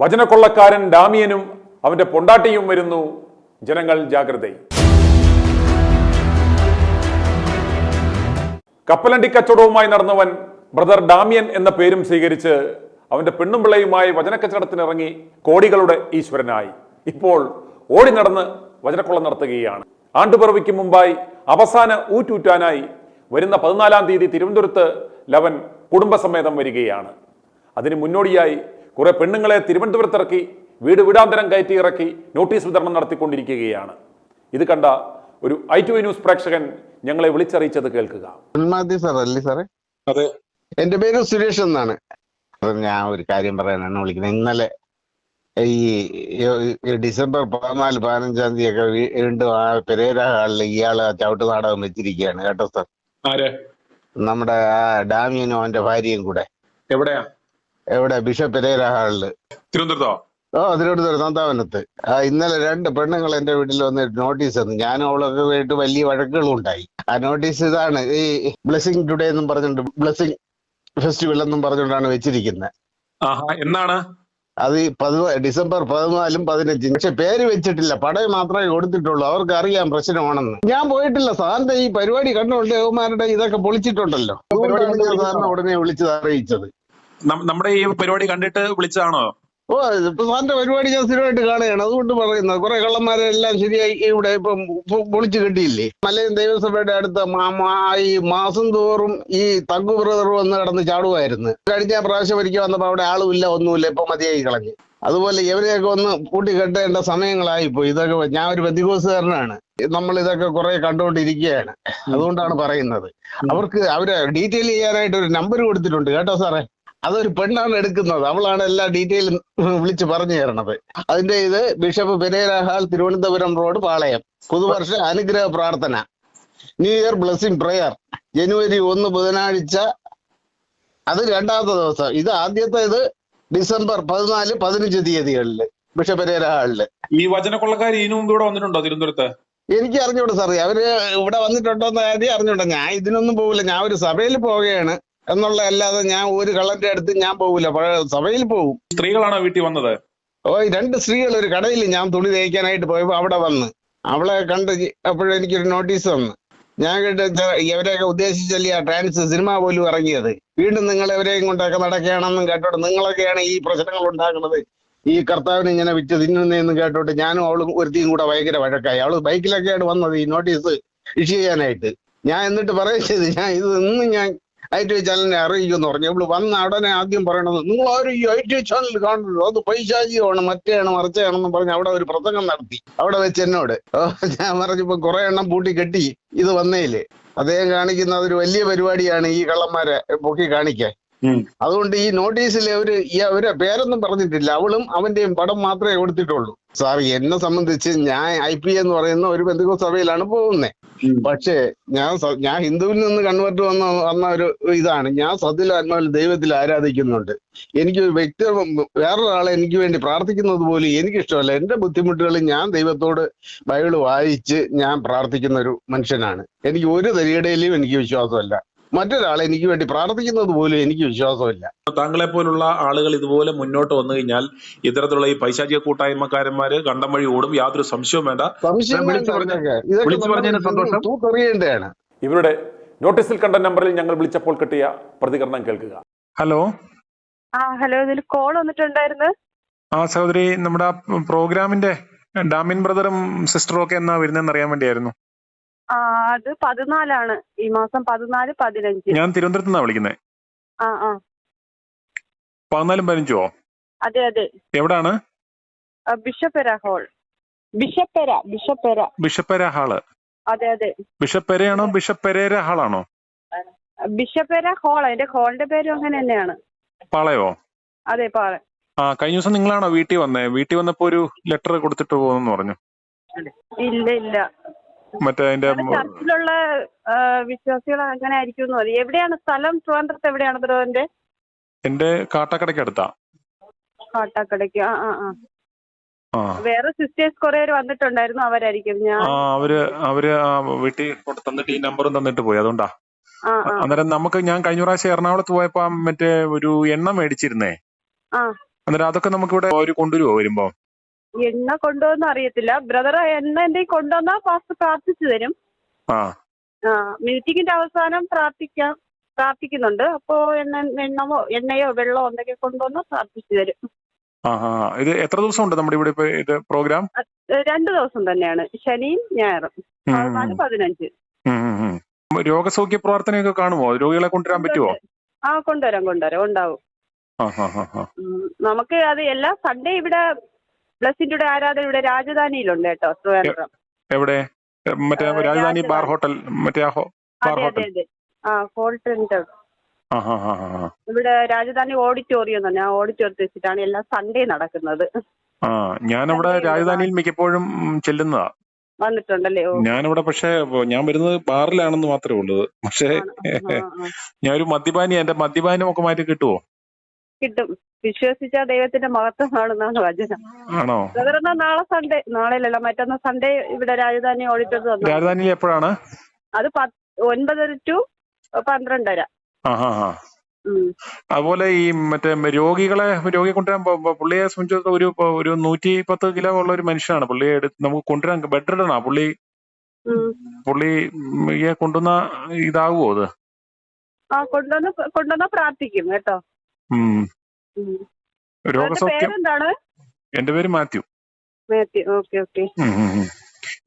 വചനക്കൊള്ളക്കാരൻ ഡാമിയനും അവന്റെ പൊണ്ടാട്ടിയും വരുന്നു. ജനങ്ങൾ ജാഗ്രത കപ്പലണ്ടി കച്ചവടവുമായി നടന്നവൻ ബ്രദർ ഡാമിയൻ എന്ന പേരും സ്വീകരിച്ച് അവന്റെ പെണ്ണും പിള്ളയുമായി വചനക്കച്ചവടത്തിനിറങ്ങി കോടികളുടെ ഈശ്വരനായി. ഇപ്പോൾ ഓടി നടന്ന് വചനക്കൊള്ള നടത്തുകയാണ്. ആണ്ടുപിറവിക്ക് മുമ്പായി അവസാന ഊറ്റൂറ്റാനായി വരുന്ന പതിനാലാം തീയതി തിരുവനന്തപുരത്ത് ലവൻ കുടുംബസമേതം വരികയാണ്. അതിന് മുന്നോടിയായി കുറെ പെണ്ണുങ്ങളെ തിരുവനന്തപുരത്തിറക്കി വീട് വീടാന്തരം കയറ്റി ഇറക്കി നോട്ടീസ് വിതരണം നടത്തിക്കൊണ്ടിരിക്കുകയാണ്. ഇത് കണ്ട ഒരു ഐ ടു ന്യൂസ് പ്രേക്ഷകൻ ഞങ്ങളെ വിളിച്ചറിയിച്ചത് കേൾക്കുക. അല്ലേ സാറേ? അതെ. എന്റെ പേര് സുരേഷ് എന്നാണ്. ഞാൻ ഒരു കാര്യം പറയാനാണ് വിളിക്കുന്നത്. ഇന്നലെ ഈ ഡിസംബർ പതിനാല് പതിനഞ്ചാം തീയതി ഒക്കെ വീണ്ടും ആ പെരേര ഹാളിൽ ഇയാൾ ചവിട്ട് നാടകം വെച്ചിരിക്കുകയാണ്. കേട്ടോ സാർ? നമ്മുടെ ആ ഡാമിയനും അവന്റെ ഭാര്യയും കൂടെ. എവിടെയാ? എവിടെ? ബിഷപ്പ് പെരേര ഹാളിൽ തിരുവനന്തപുരത്തോ? ഓ തിരുവനന്തപുരം നന്ദാവനത്ത്. ആ ഇന്നലെ രണ്ട് പെണ്ണുങ്ങൾ എന്റെ വീട്ടിൽ വന്ന് നോട്ടീസ് തന്നു. ഞാൻ അവളൊക്കെ വേണ്ടി വലിയ വഴക്കുകളും ഉണ്ടായി. ആ നോട്ടീസ് ഇതാണ് ഈ ബ്ലെസ്സിങ് ടുഡേ എന്നും പറഞ്ഞിട്ട് ബ്ലെസ്സിങ് ഫെസ്റ്റിവൽ എന്നും പറഞ്ഞുകൊണ്ടാണ് വെച്ചിരിക്കുന്നത് എന്നാണ്? അത് ഈ പതിനാ ഡിസംബർ പതിനാലും പതിനഞ്ചും. പക്ഷെ പേര് വെച്ചിട്ടില്ല. പടം മാത്രമേ കൊടുത്തിട്ടുള്ളൂ. അവർക്ക് അറിയാം പ്രശ്നമാണെന്ന്. ഞാൻ പോയിട്ടില്ല. സാറിന്റെ ഈ പരിപാടി കണ്ടുകൊണ്ട് യവന്മാരുടെ ഇതൊക്കെ പൊളിച്ചിട്ടുണ്ടല്ലോ. സാറിനെ ഉടനെ വിളിച്ചത് അറിയിച്ചത്. നമ്മുടെ ഈ പരിപാടി കണ്ടിട്ട് വിളിച്ചതാണോ? ഓ ഇപ്പൊ സാറിന്റെ പരിപാടി ഞാൻ സ്ഥിരമായിട്ട് കാണുകയാണ്. അതുകൊണ്ട് പറയുന്നത്. കുറെ കള്ളന്മാരെ എല്ലാം ശരിയായി ഇവിടെ ഇപ്പം പൊളിച്ചു കിട്ടിയില്ലേ? മലയും ദൈവസഭയുടെ അടുത്ത ഈ മാസം തോറും ഈ തങ്കു ബ്രദർ വന്ന് കിടന്ന് ചാടുമായിരുന്നു കഴിഞ്ഞ പ്രാവശ്യം ഒരിക്കൽ വന്നപ്പോ അവിടെ ആളുമില്ല ഒന്നുമില്ല. ഇപ്പൊ മതിയായി കളഞ്ഞു. അതുപോലെ ഇവരെയൊക്കെ ഒന്ന് കൂട്ടി കെട്ടേണ്ട സമയങ്ങളായി പോയി ഇതൊക്കെ ഞാൻ ഒരു ബന്ധികോസുകാരനാണ് നമ്മൾ ഇതൊക്കെ കുറെ കണ്ടുകൊണ്ടിരിക്കുകയാണ്. അതുകൊണ്ടാണ് പറയുന്നത്. അവർക്ക് അവർ ഡീറ്റെയിൽ ചെയ്യാനായിട്ട് ഒരു നമ്പർ കൊടുത്തിട്ടുണ്ട്. കേട്ടോ സാറേ? അതൊരു പെണ്ണാണ് എടുക്കുന്നത്. അവളാണ് എല്ലാ ഡീറ്റെയിലും വിളിച്ച് പറഞ്ഞു തരണത്. അതിന്റെ ഇത് bishop Pereira hall Thiruvananthapuram road Palayam. പുതുവർഷ അനുഗ്രഹ പ്രാർത്ഥന. ന്യൂ ഇയർ ബ്ലെസ്സിംഗ് പ്രെയർ ജനുവരി ഒന്ന് ബുധനാഴ്ച. അത് രണ്ടാമത്തെ ദിവസം. ഇത് ആദ്യത്തെ ഇത് ഡിസംബർ പതിനാല് പതിനഞ്ച് തീയതികളിൽ ബിഷപ്പ് പെരേര ഹാളിൽ. ഈ വചനക്കൊള്ളക്കാർ ഇതിനു മുമ്പ് ഇവിടെ വന്നിട്ടുണ്ടോ തിരുവനന്തപുരത്ത്? എനിക്ക് അറിഞ്ഞൂടെ സാറേ. അവർ ഇവിടെ വന്നിട്ടുണ്ടോ എന്ന് കാര്യം അറിഞ്ഞൂടെ. ഞാൻ ഇതിനൊന്നും പോകില്ല ഞാൻ ഒരു സഭയിൽ പോവുകയാണ്. എന്നുള്ള അല്ലാതെ ഞാൻ ഒരു കള്ളന്റെ അടുത്ത് ഞാൻ പോകില്ല സഭയിൽ പോകും സ്ത്രീകളാണോ വീട്ടിൽ വന്നത്? ഓ രണ്ട് സ്ത്രീകൾ ഒരു കടയിൽ ഞാൻ തുണി തയ്ക്കാനായിട്ട് പോയപ്പോ അവിടെ വന്ന്. അവളെ കണ്ട് അപ്പോഴെനിക്കൊരു നോട്ടീസ് വന്നു. ഞാൻ കേട്ട് ഇവരെയൊക്കെ ഉദ്ദേശിച്ചല്ലേ ആ ട്രാൻസ് സിനിമ പോലും ഇറങ്ങിയത്? വീണ്ടും നിങ്ങൾ എവരെയും കൊണ്ടൊക്കെ നടക്കുകയാണെന്നും കേട്ടോട്ട് നിങ്ങളൊക്കെയാണ് ഈ പ്രശ്നങ്ങൾ ഉണ്ടാക്കുന്നത് ഈ കർത്താവിനെ ഇങ്ങനെ വിറ്റ് തിന്നുന്നതെന്ന് കേട്ടോട്ട് ഞാനും അവളും ഒരുത്തിയും കൂടെ ഭയങ്കര വഴക്കായി. അവൾ ബൈക്കിലൊക്കെയാണ് വന്നത് ഈ നോട്ടീസ് ഇഷ്യൂ ചെയ്യാനായിട്ട്. ഞാൻ എന്നിട്ട് പറയുന്നത് ഞാൻ ഇത് ഇന്നും ഞാൻ ഐ ടി ചാനലിനെ അറിയിക്കുമെന്ന് പറഞ്ഞു. ഇവൾ വന്ന ഉടനെ ആദ്യം പറയണത് നിങ്ങൾ ആരും ഈ ഐ ടി ചാനൽ കാണുന്നുണ്ടോ അത് പൈശാചികമാണ് മറ്റേയാണ് മറിച്ചാണെന്നും പറഞ്ഞ് അവിടെ ഒരു പ്രസംഗം നടത്തി. അവിടെ വെച്ച് എന്നോട് ഞാൻ പറഞ്ഞപ്പോ കുറെ എണ്ണം പൂട്ടി കെട്ടി. ഇത് വന്നേൽ. അദ്ദേഹം കാണിക്കുന്ന അതൊരു വലിയ പരിപാടിയാണ് ഈ കള്ളന്മാരെ പൊക്കി കാണിക്കാൻ. അതുകൊണ്ട് ഈ നോട്ടീസിൽ അവർ ഈ അവരെ പേരൊന്നും പറഞ്ഞിട്ടില്ല. അവളും അവന്റെയും പടം മാത്രമേ കൊടുത്തിട്ടുള്ളൂ. സാർ എന്നെ സംബന്ധിച്ച് ഞാൻ ഐ പി എന്ന് പറയുന്ന ഒരു ബന്ധുക്ക സഭയിലാണ് പോകുന്നത് പക്ഷേ ഞാൻ ഞാൻ ഹിന്ദുവിൽ നിന്ന് കൺവേർട്ട് വന്ന വന്ന ഒരു ഇതാണ്. ഞാൻ സത്യലാത്മാവിൽ ദൈവത്തിൽ ആരാധിക്കുന്നുണ്ട്. എനിക്ക് വ്യക്തി വേറൊരാളെ എനിക്ക് വേണ്ടി പ്രാർത്ഥിക്കുന്നത് പോലും എനിക്കിഷ്ടമല്ല. എന്റെ ബുദ്ധിമുട്ടുകൾ ഞാൻ ദൈവത്തോട് ബൈബിൾ വായിച്ച് ഞാൻ പ്രാർത്ഥിക്കുന്ന ഒരു മനുഷ്യനാണ്. എനിക്ക് ഒരു തരികടയിലും എനിക്ക് വിശ്വാസമല്ല. മറ്റൊരാളെ എനിക്ക് വേണ്ടി പ്രാർത്ഥിക്കുന്നത് പോലും എനിക്ക് വിശ്വാസമില്ല. താങ്കളെ പോലുള്ള ആളുകൾ ഇതുപോലെ മുന്നോട്ട് വന്നു കഴിഞ്ഞാൽ ഇത്തരത്തിലുള്ള ഈ പൈശാചിക കൂട്ടായ്മക്കാരന്മാര് കണ്ടം വഴി ഓടും. യാതൊരു സംശയവും വേണ്ട. സന്തോഷം. ഇവരുടെ നോട്ടീസിൽ കണ്ട നമ്പറിൽ ഞങ്ങൾ വിളിച്ചപ്പോൾ കിട്ടിയ പ്രതികരണം കേൾക്കുക. ഹലോ? ആ ഹലോ ഇതിൽ കോൾ വന്നിട്ടുണ്ടായിരുന്നു. ആ സഹോദരി നമ്മുടെ പ്രോഗ്രാമിന്റെ ഡാമിൻ ബ്രദറും സിസ്റ്ററും ഒക്കെ എന്നാ വരുന്നതെന്ന് അറിയാൻ വേണ്ടിയായിരുന്നു. അത് പതിനാലാണ്. ഈ മാസം പതിനാല് പതിനഞ്ച്. ഞാൻ തിരുവനന്തപുരത്ത് നിന്നാ വിളിക്കുന്നത് ആ ആ. പതിനാലും പതിനഞ്ചോ അതെ അതെ. എവിടാണ്? Bishop Pereira hall. Bishop Pereira bishop Pereira. Bishop Pereira hall. അതെ അതെ. ബിഷപ്പരയാണോ ബിഷപ്പരേര ഹാളാണോ? ബിഷപ്പെര ഹോൾ അതിന്റെ ഹോളിന്റെ പേരും അങ്ങനെ തന്നെയാണ്. പാളയോ? അതെ പാറ ആ കഴിഞ്ഞ ദിവസം നിങ്ങളാണോ വീട്ടിൽ വന്നേ? വീട്ടിൽ വന്നപ്പോ ഒരു ലെറ്റർ കൊടുത്തിട്ട് പോകുന്നു പറഞ്ഞു. ഇല്ല ഇല്ല. മറ്റേ അതിന്റെ ചർച്ചിലുള്ള വിശ്വാസികൾ അങ്ങനെ ആയിരിക്കും എവിടെയാണ് സ്ഥലം? ട്രിവാൻഡ്രത്ത് എവിടെയാണ് ബ്രോന്റെ എന്റെ കാട്ടാക്കടയ്ക്ക് അടുത്താ. കാട്ടാക്കടയ്ക്ക്. ആ ആ ആ. വേറെ സിസ്റ്റേഴ്സ് കുറെ പേര് വന്നിട്ടുണ്ടായിരുന്നു അവരായിരിക്കും ഞാൻ. അവർ അവർ വീട്ടിൽ കൊണ്ട് തന്നിട്ട് ഈ നമ്പറും തന്നിട്ട് പോയി അതുകൊണ്ടാ. അന്നേരം നമുക്ക് ഞാൻ കഴിഞ്ഞ പ്രാവശ്യം എറണാകുളത്ത് പോയപ്പോ മറ്റേ ഒരു എണ്ണ മേടിച്ചിരുന്നേ. അന്നേരം അതൊക്കെ നമുക്ക് ഇവിടെ അവർ കൊണ്ടുവരുമോ വരുമ്പോ? എണ്ണ കൊണ്ടുവന്ന അറിയത്തില്ല. ബ്രദർ എണ്ണ എന്റെ കൊണ്ടുവന്നാ പാസ്റ്റർ പ്രാർത്ഥിച്ചു തരും. ആ. മീറ്റിംഗിന്റെ അവസാനം പ്രാർത്ഥിക്കാം പ്രാർത്ഥിക്കുന്നുണ്ട്. അപ്പോ എണ്ണ എണ്ണമോ എണ്ണയോ വെള്ളമോ എന്തൊക്കെ കൊണ്ടുവന്ന് പ്രാർത്ഥിച്ചു തരും. ഇത് എത്ര ദിവസം ഉണ്ട് നമ്മുടെ ഇവിടെ ഇത് പ്രോഗ്രാം രണ്ടു ദിവസം തന്നെയാണ്. ശനിയും ഞായറും. പതിനാല് പതിനഞ്ച്. രോഗസൗഖ്യ പ്രാർത്ഥനയൊക്കെ കാണുമോ? രോഗികളെ കൊണ്ടുവരാൻ പറ്റുമോ ആ കൊണ്ടുവരാം കൊണ്ടുവരാം. ഉണ്ടാവും. നമുക്ക് അത് എല്ലാ സൺഡേ ഇവിടെ ബ്ലസ്സിന്റെ ആരാധന ഇവിടെ രാജധാനിയിലുണ്ട് കേട്ടോ ട്രിവാൻഡ്രം എവിടെ? മറ്റേ രാജധാനി ബാർ ഹോട്ടൽ മറ്റേ ബാർ ഹോട്ടൽ. ആ ആ ഇവിടെ രാജധാനി ഓഡിറ്റോറിയം തന്നെ ആ ഓഡിറ്റോറിയത്തിൽ വെച്ചിട്ടാണ് എല്ലാ സൺഡേ നടക്കുന്നത്. ആ ഞാനവിടെ രാജധാനിയിൽ മിക്കപ്പോഴും ചെല്ലുന്നതാ. വന്നിട്ടുണ്ടല്ലേ? ഞാനിവിടെ പക്ഷേ ഞാൻ വരുന്നത് ബാറിലാണെന്ന് മാത്രമേ ഉള്ളൂ. പക്ഷേ. ഞാൻ ഒരു മദ്യപാനി എന്റെ മദ്യപാനം ഒക്കെ മാറ്റി കിട്ടുമോ കിട്ടും. വിശ്വസിച്ച ദൈവത്തിന്റെ മഹത്വം കാണുന്നതാണ് വചനം. ആണോ? നാളെ സൺഡേ നാളെ അല്ലല്ലോ മറ്റന്നാ സൺഡേ ഇവിടെ രാജധാനി ഓഡിറ്റോറിയം വന്നു. രാജധാനിയിൽ എപ്പോഴാണ്? അത് പത്ത് ഒൻപതര ടു പന്ത്രണ്ടര. ആ ആ ആ ഉം. അതുപോലെ ഈ മറ്റേ രോഗികളെ രോഗിയെ കൊണ്ടുവരാൻ പോ- പോ- പുള്ളിയെ സംബന്ധിച്ചിടത്തോളം ഒരു ഒരു നൂറ്റി പത്ത് കിലോ ഉള്ള ഒരു മനുഷ്യനാണ്. പുള്ളിയെ എടുത്ത് നമുക്ക് കൊണ്ടുവരാൻ ബെഡ് റിഡണാ പുള്ളി ഉം. പുള്ളിയെ കൊണ്ടുവന്ന ഇതാകുമോ അത്? ആ കൊണ്ടുവന്ന് കൊണ്ടുവന്ന പ്രാർത്ഥിക്കും കേട്ടോ. ഉം. രോഗസൗഖ്യം. പേരെന്താണ്? എന്റെ പേര് മാത്യു. മാത്യു. Okay okay. ഉം, ഉം, ഉം.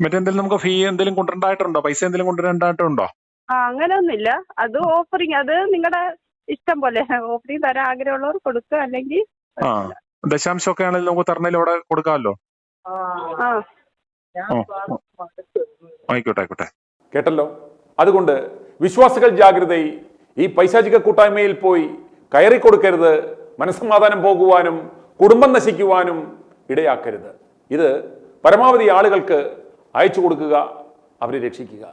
മറ്റെന്തെങ്കിലും നമുക്ക് ഫീ എന്തെങ്കിലും കൊണ്ടുവരണ്ടായിട്ടുണ്ടോ പൈസ എന്തെങ്കിലും കൊണ്ടുവരണ്ടായിട്ടുണ്ടോ ആ അങ്ങനെയൊന്നുമില്ല. അത് ഓഫറിങ് അത് നിങ്ങളുടെ ഇഷ്ടം പോലെ ഓഫറിങ് തരാൻ ആഗ്രഹമുള്ളവർ കൊടുക്കുക അല്ലെങ്കിൽ ആ ദശാംശമൊക്കെ ആണെങ്കിൽ നമുക്ക് തരണേലും അവിടെ കൊടുക്കാമല്ലോ? ആ. ഓ, ഓ. ആയിക്കോട്ടെ ആയിക്കോട്ടെ. കേട്ടല്ലോ? അതുകൊണ്ട് വിശ്വാസികൾ ജാഗ്രതയിൽ ഈ പൈശാചിക കൂട്ടായ്മയിൽ പോയി കയറി കൊടുക്കരുത് മനസ്സമാധാനം പോകുവാനും കുടുംബം നശിക്കുവാനും ഇടയാക്കരുത്. ഇത് പരമാവധി ആളുകൾക്ക് അയച്ചു കൊടുക്കുക അവരെ രക്ഷിക്കുക.